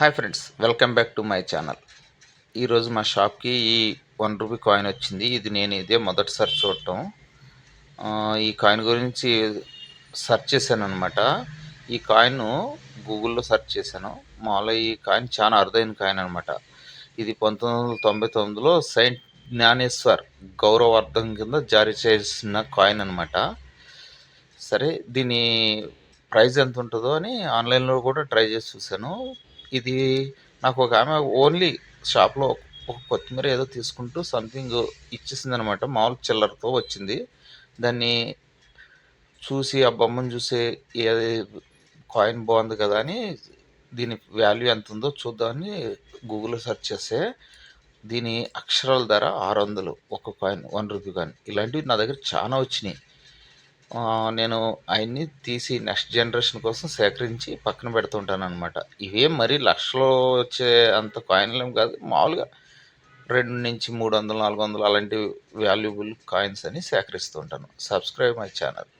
Hi friends welcome back to my channel. ఈరోజు మా షాప్కి ఈ వన్ రూపీ కాయిన్ వచ్చింది. ఇది నేను ఇదే మొదటిసారి చూడటం. ఈ కాయిన్ గురించి సెర్చ్ చేశాను అనమాట ఈ కాయిన్ గూగుల్లో సెర్చ్ చేశాను. మామూలుగా ఈ కాయిన్ చాలా అరుదైన కాయిన్ అనమాట ఇది పంతొమ్మిది వందల తొంభై తొమ్మిదిలో సెయింట్ జ్ఞానేశ్వర్ గౌరవార్థం కింద జారీ చేసిన కాయిన్ అనమాట సరే దీని ప్రైస్ ఎంత ఉంటుందో అని ఆన్లైన్లో కూడా ట్రై చేసి చూశాను. ఇది నాకు ఒక ఆమె ఓన్లీ షాప్లో ఒక కొత్తిమీర ఏదో తీసుకుంటూ సంథింగ్ ఇచ్చేసింది అనమాట మామూలు చిల్లరతో వచ్చింది. దాన్ని చూసి ఆ బొమ్మను చూసి ఏది కాయిన్ బాగుంది కదా అని దీని వాల్యూ ఎంత ఉందో చూద్దామని గూగుల్లో సెర్చ్ చేస్తే దీని అక్షరాల ధర ఆరు వందలు ఒక కాయిన్ వన్ రూపీ కాయిన్ ఇలాంటివి నా దగ్గర చాలా వచ్చినాయి. నేను అవన్నీ తీసి నెక్స్ట్ జనరేషన్ కోసం సేకరించి పక్కన పెడుతుంటాను అనమాట ఇవే మరీ లక్షలో వచ్చే అంత కాయిన్లు ఏం కాదు. మామూలుగా రెండు నుంచి మూడు వందలు నాలుగు వందలు అలాంటి వాల్యుబుల్ కాయిన్స్ అని సేకరిస్తుంటాను సబ్స్క్రైబ్ మై ఛానల్